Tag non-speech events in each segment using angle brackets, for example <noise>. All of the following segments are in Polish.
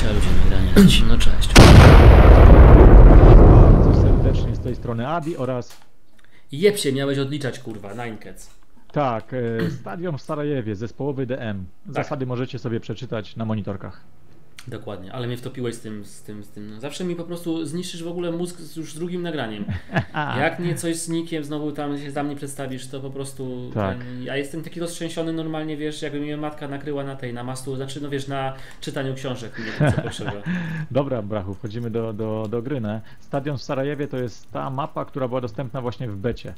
20 ludzi nagranie leci. No cześć. Bardzo serdecznie z tej strony Adi oraz Jeb się, miałeś odliczać kurwa, Ninecats. tak, e, stadion w Sarajewie, zespołowy DM. Zasady możecie sobie przeczytać na monitorkach. Dokładnie, ale mnie wtopiłeś z tym, z tym, z tym. Zawsze mi po prostu zniszczysz w ogóle mózg z- już z drugim nagraniem. <laughs> Jak nie coś z nikiem znowu tam się za mnie przedstawisz, to po prostu. Tak. Ten, ja jestem taki roztrzęsiony normalnie, wiesz, jakby mnie matka nakryła na tej, na mastu, znaczy, no wiesz, na czytaniu książek, nie to <laughs> potrzeba. Dobra, Brachu, wchodzimy do, do, do gry. ne? Stadion w Sarajewie to jest ta mapa, która była dostępna właśnie w becie.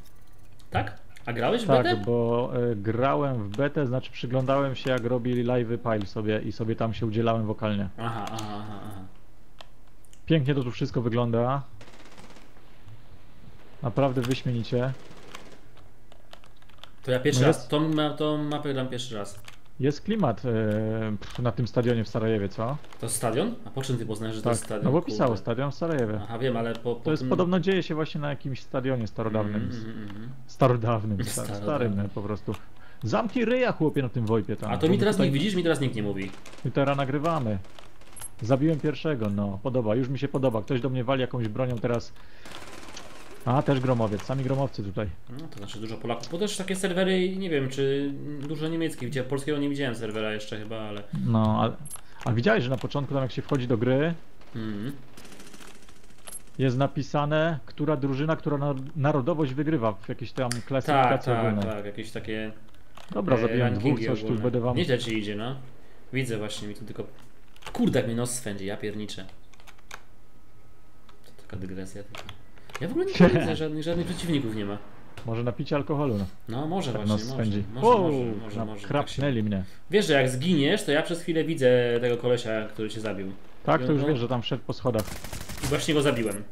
Tak? A grałeś w Tak, betę? bo e, grałem w betę, znaczy przyglądałem się jak robili live'y Pile sobie i sobie tam się udzielałem wokalnie. Aha, aha, aha, aha. Pięknie to tu wszystko wygląda. Naprawdę wyśmienicie. To ja pierwszy No raz, tą, tą mapę gram pierwszy raz. Jest klimat e, na tym stadionie w Sarajewie, co? To jest stadion? A po czym ty poznałeś, że to Tak, jest stadion? no bo pisało Kurde. stadion w Sarajewie. Aha, wiem, ale po, po To jest tym... podobno dzieje się właśnie na jakimś stadionie starodawnym. Mm, mm, mm. Starodawnym, <laughs> sta- Starodawnym. starym po prostu. Zamknij ryja chłopie na tym Wojpie tam. A to mi teraz tutaj- nikt, widzisz, mi teraz nikt nie mówi. My teraz nagrywamy. Zabiłem pierwszego, no. Podoba, już mi się podoba. Ktoś do mnie wali jakąś bronią teraz. A, też gromowiec, sami gromowcy tutaj. No, to znaczy dużo Polaków. Bo też takie serwery, nie wiem, czy dużo niemieckich. Gdzie polskiego nie widziałem serwera jeszcze chyba, ale. No, a, a widziałeś, że na początku tam jak się wchodzi do gry, Mm. jest napisane, która drużyna, która na, narodowość wygrywa w jakiejś tam Tak, klasyfikacji tak, ogólnej. tak. Jakieś takie. Dobra, e, zabiłem dwóch, coś tu ogólne. będę wam... Nieźle ci idzie, no. Widzę właśnie, mi tu tylko. Kurde, jak mnie nos swędzi, ja pierniczę. To taka dygresja tylko. Ja w ogóle nie <laughs> widzę, żadnych, żadnych przeciwników nie ma. Może napicie alkoholu, no. No może Tak właśnie, nos może, spędzi. może, O, może, może, na- może, tak się- krapnęli mnie. Wiesz, że jak zginiesz, to ja przez chwilę widzę tego kolesia, który cię zabił. Tak, to już No. wiesz, że tam wszedł po schodach. I właśnie go zabiłem.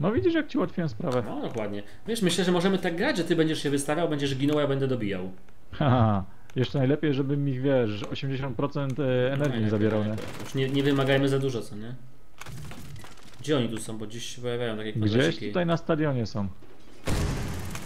No widzisz, jak ci ułatwiłem sprawę. No dokładnie. Wiesz, myślę, że możemy tak grać, że ty będziesz się wystawiał, będziesz ginął, ja będę dobijał. <laughs> Haha. Jeszcze najlepiej, żebym ich, wiesz, 80% e, energii mi zabierał, nie? Już nie, nie wymagajmy za dużo, co nie? Gdzie oni tu są? Bo gdzieś się pojawiają takie Gdzieś kwadraciki. tutaj na stadionie są.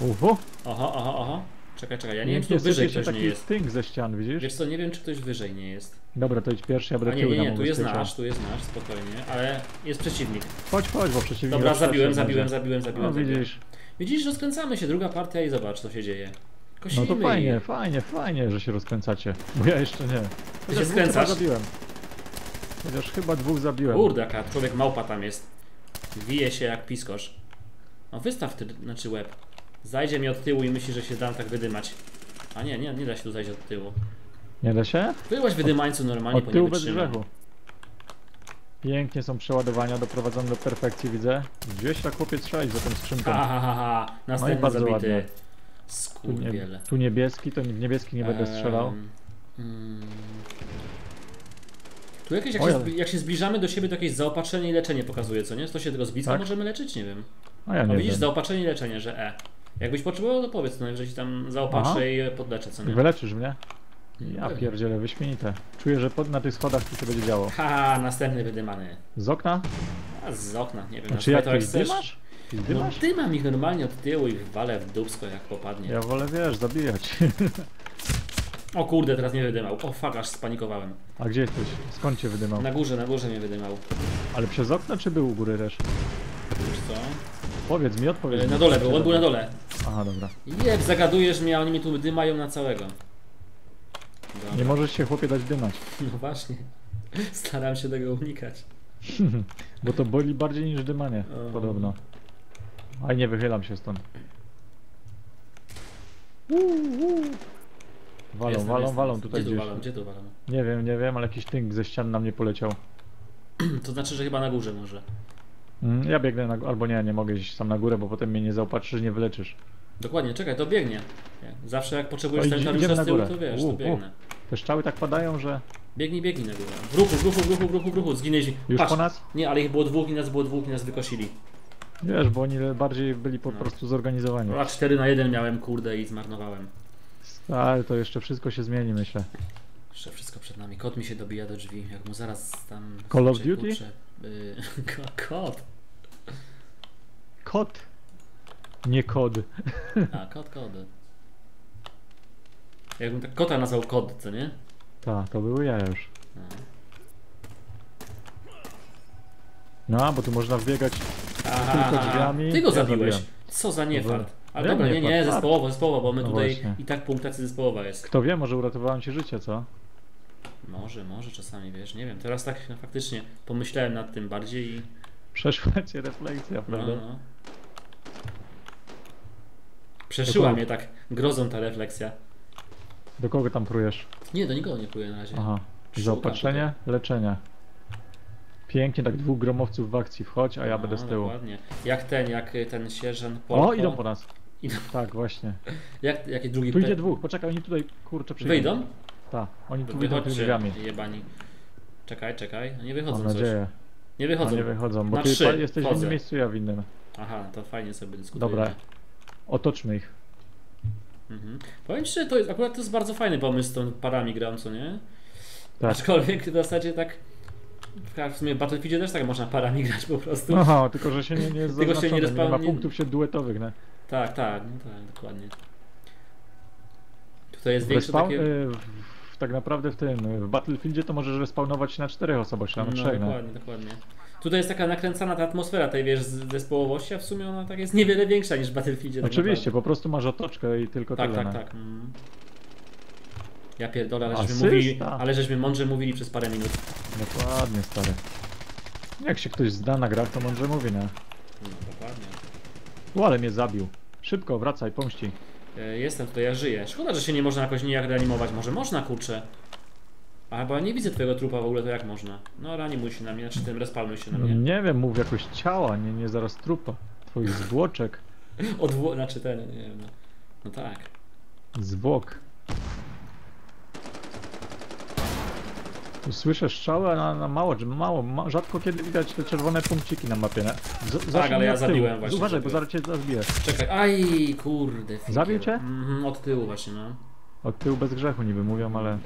Uhu! Oho, oho, oho. Czekaj, czekaj, ja nie wiem, czy tu wyżej się ktoś nie taki jest. stynk ze ścian, widzisz? Wiesz co, nie wiem, czy ktoś wyżej nie jest. Dobra, to idź pierwszy, ja A będę nie, nie, nie, tu jest nasz, tu jest nasz, spokojnie, ale jest przeciwnik. Chodź, chodź, bo przeciwnik Dobra, zabiłem, zabiłem, zabiłem, zabiłem. No widzisz. Widzisz, rozkręcamy się, druga partia i zobacz, co się dzieje. Kosimy No to fajnie, fajnie, fajnie, że się rozkręcacie. Bo ja jeszcze nie. Chociaż dwóch skręcasz? zabiłem. Chociaż chyba dwóch zabiłem. Kurde, jaka człowiek małpa tam jest. Wije się jak piskosz. No wystaw ty, znaczy łeb. Zajdzie mi od tyłu i myśli, że się dam tak wydymać. A nie, nie, nie da się tu zajść od tyłu. Nie da się? Byłaś wydymańcu normalnie, Od bo tyłu nie bez grzechu. Pięknie są przeładowania, doprowadzone do perfekcji, widzę. Gdzieś tak chłopiec strzelić za tą skrzynką. Ha, ha, ha, ha. Następny No bardzo zabity. ładnie. Tu, nie, Skurwiele. tu niebieski, to w niebieski nie będę strzelał. Mm. Tu jakieś, jak, się, jak się zbliżamy do siebie, to jakieś zaopatrzenie i leczenie pokazuje, co nie? To się tego z bliska Tak? możemy leczyć? Nie wiem. A ja No nie widzisz, wiem. zaopatrzenie i leczenie, że E. Jakbyś potrzebował, to powiedz, no najwyżej ci tam zaopatrzę Aha. i podleczę, co nie? Wyleczysz mnie? Ja pierdzielę, wyśmienite. Czuję, że pod, na tych schodach tu się będzie działo. Haha, następny wydymany. Z okna? A z okna, nie wiem, Znaczy na jak to jak chcesz. dymasz? No dymasz? dymam ich normalnie od tyłu i walę w dubsko jak popadnie. Ja wolę, wiesz, zabijać. <laughs> O kurde, teraz nie wydymał. O fuck, aż spanikowałem. A gdzie jesteś? Skąd cię wydymał? Na górze, na górze mnie wydymał. Ale przez okno czy był u góry też? Wiesz co? Powiedz mi, odpowiedz E, mi. Na dole był, on był na dole. Aha, dobra. Jeb, zagadujesz mnie, a oni mi tu dymają na całego. Dobra. Nie możesz się chłopie dać dymać. <laughs> No właśnie. Staram się tego unikać. <laughs> Bo to boli bardziej niż dymanie, O. podobno. Aj, nie wychylam się stąd. Uuu, uuu. Walą, Jestem, walą, jestem, walą tutaj Gdzie tu gdzieś. walą? Gdzie tu walą? Nie wiem, nie wiem, ale jakiś tynk ze ścian na mnie poleciał. <clears throat> To znaczy, że chyba na górze może. Mm, Ja biegnę na, albo nie, nie mogę iść sam na górę, bo potem mnie nie zaopatrzysz, nie wyleczysz. Dokładnie, czekaj, to biegnie. Nie. Zawsze jak potrzebujesz sanitariusza z tyłu, to wiesz, U, to u. biegnę. Te strzały tak padają, że Biegnij, biegnij na górę. W ruchu, w ruchu, w ruchu, w ruchu, w ruchu, w ruchu. Zginęli. już Patrz. po nas? Nie, ale ich było dwóch i nas było dwóch i nas wykosili. Wiesz, bo oni bardziej byli po No. prostu zorganizowani. A 4 na 1 miałem, kurde, i zmarnowałem. Ale to jeszcze wszystko się zmieni, myślę. Jeszcze wszystko przed nami. Kot mi się dobija do drzwi, jak mu zaraz tam... Call of Duty? y, ko- <laughs> kot. Kot! Nie kod. A, kot, kot. Jakbym tak kota nazwał kod, co nie? Tak, to były ja już. No. No, bo tu można wbiegać. Tylko drzwiami. Ty go zabiłeś. Co za niefart. Ale Ja dobra, nie, nie nie, fart. zespołowo, zespołowo, bo my No tutaj właśnie. i tak punktacja zespołowa jest. Kto wie, może uratowałem ci życie, co? Może, może czasami, wiesz, nie wiem. Teraz tak no, faktycznie pomyślałem nad tym bardziej i... Przeszła cię refleksja, No, prawda? no. Przeszyła Dokładnie. mnie tak grozą ta refleksja. Do kogo tam prujesz? Nie, do nikogo nie pluję na razie. Aha. Zaopatrzenie, leczenie. Pięknie, tak dwóch gromowców w akcji. Wchodź, a ja będę z No, tyłu. Dokładnie. Jak ten, jak ten sierżant O, Polko. idą po nas. Idą. <laughs> Tak, właśnie. Jak, jaki drugi Tu idzie dwóch, poczekaj, oni tutaj, kurczę, przyjdą. Wyjdą? Tak, oni tu wyjdą tymi drzwiami. jebani. Czekaj, czekaj. No nie wychodzą Mam coś. nadzieję. Nie A wychodzą. nie wychodzą, bo Na ty trzy jesteś w wchodzę. innym miejscu, ja w innym. Aha, to fajnie sobie dyskutujemy. Dobra, otoczmy ich. Mhm. Powiem ci, że to jest, akurat to jest bardzo fajny pomysł z tą parami gram, co nie? Tak. Aczkolwiek w zasadzie tak... W sumie w Battlefieldzie też tak można parami grać po prostu. Aha, tylko że się nie, nie jest Tylko się nie nie, ma nie- punktów się duetowych, nie? Tak, tak, no tak, dokładnie. Tutaj jest większe respawn, takie... y, w, tak naprawdę w tym, w Battlefieldzie to możesz respawnować na czterech osobach, czy na No, trzech, nie? dokładnie, dokładnie. Tutaj jest taka nakręcana ta atmosfera tej, wiesz, zespołowości, a w sumie ona tak jest niewiele większa niż w Battlefieldzie. tak Oczywiście, po prostu masz otoczkę i tylko Tak, tyle. tak, nie? tak. Mm. Ja pierdolę, ale żeśmy, mówili, ale żeśmy mądrze mówili przez parę minut. Dokładnie, stary. Jak się ktoś zda na grach, to mądrze mówi, nie? No, dokładnie. U, ale mnie zabił. Szybko, wracaj, pomści. E, Jestem tutaj, ja żyję. Szkoda, że się nie można jakoś nijak reanimować. Może można, kurczę. A bo ja nie widzę twojego trupa w ogóle, to jak można? No reanimuj się na mnie, znaczy tym respawnuj się na mnie. Nie wiem, mów jakoś ciała, nie, nie zaraz trupa. Twoich zwłoczek, <laughs> Odwo... Znaczy ten, nie wiem. No, no tak. zwłok. Tu Słyszę strzały, a na, mało, mało, ma, rzadko kiedy widać te czerwone punkciki na mapie, nie? Z, Tak, ale ja zabiłem właśnie, Uważaj, bo zabiłem. zaraz cię zabiję. Czekaj, aj kurde. fikiel. Zabił cię? Mhm, od tyłu właśnie, no. Od tyłu bez grzechu niby mówią, ale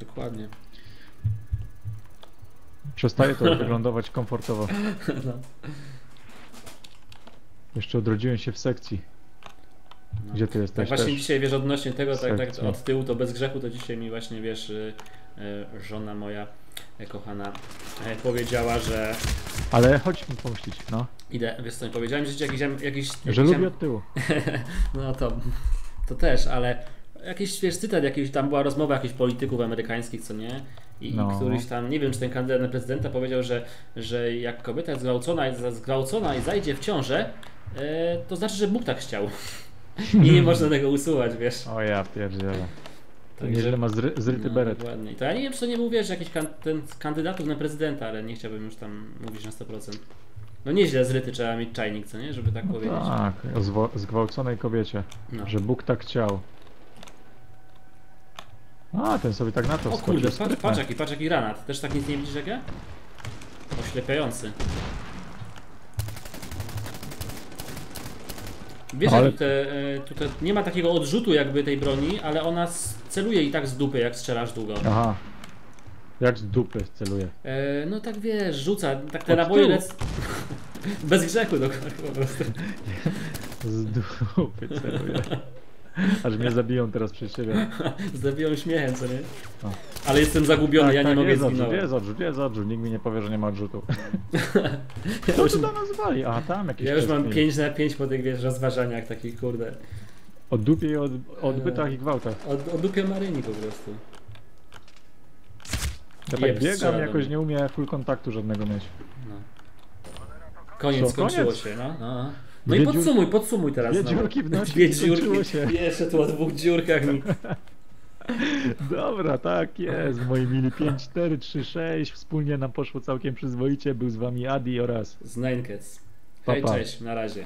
Dokładnie. przestaje to <laughs> wyglądować komfortowo. No. Jeszcze odrodziłem się w sekcji. No. Gdzie ty Tak jesteś właśnie też? dzisiaj, wiesz, odnośnie tego, tak, tak od tyłu to bez grzechu, to dzisiaj mi właśnie, wiesz, y, żona moja e, kochana e, powiedziała, że Ale chodź mi pomścić, no. idę, wiesz co powiedziałem, że jakiś, jakiś, Że jakiś lubię od tyłu. <laughs> No to, to też, ale jakiś wiesz, cytat, jakiś, tam była rozmowa jakichś polityków amerykańskich, co nie? I No. któryś tam, nie wiem, czy ten kandydat na prezydenta powiedział, że, że jak kobieta jest zgwałcona, zgwałcona i zajdzie w ciążę, e, to znaczy, że Bóg tak chciał. <laughs> I nie <laughs> można tego usuwać, wiesz. O ja pierdzielę. To Także- nieźle ma zry, zryty No, beret. dokładnie. To ja nie wiem, czy to nie był, wiesz, jakiś kan ten kandydatów na prezydenta, ale nie chciałbym już tam mówić na 100%. No nieźle zryty trzeba mieć czajnik, co nie? Żeby tak No powiedzieć. tak, o zgwałconej kobiecie. No. Że Bóg tak chciał. A, ten sobie tak na to O wskoczył. kurde, patrz, patrz jaki, patrz jaki granat. Też tak nic nie widzisz jak ja? Oślepiający. Wiesz, Ale- jak te, e, tutaj nie ma takiego odrzutu jakby tej broni, ale ona celuje i tak z dupy, jak strzelasz długo. Aha. Jak z dupy celuje. E, no tak wiesz, rzuca, tak te Od naboje tyłu. lec... <laughs> Bez grzechu dokładnie po prostu. <laughs> Z dupy celuje. Aż mnie zabiją teraz przez ciebie. <laughs> Zabiją śmiechem, co nie? O. Ale jestem zagubiony, ja nie mogę jest zginąłem. jest odrzut, jest odrzut. Nikt mi nie powie, że nie ma odrzutu. Ja Kto już, tu do nas wali? A, tam jakiś ja już mam czesny. 5 na 5 po tych wiesz, rozważaniach takich kurde. O dupie i od, odbytach i gwałtach. Od, o dupie Maryni po prostu. Ja tak Jeb, biegam, jakoś nie umiem full kontaktu żadnego mieć. No. Koniec, Co, skończyło koniec? się, no. no. No Dwie i podsumuj, podsumuj teraz. Dwie dziurki w nosie <laughs> Dwie dziurki. się. <laughs> Jeszcze tu o dwóch dziurkach mi. <laughs> Dobra, tak jest, moi mili 5, 4, 3, 6. Wspólnie nam poszło całkiem przyzwoicie. Był z wami Adi oraz Z Ninecats. Pa, Hej, pa. cześć, na razie.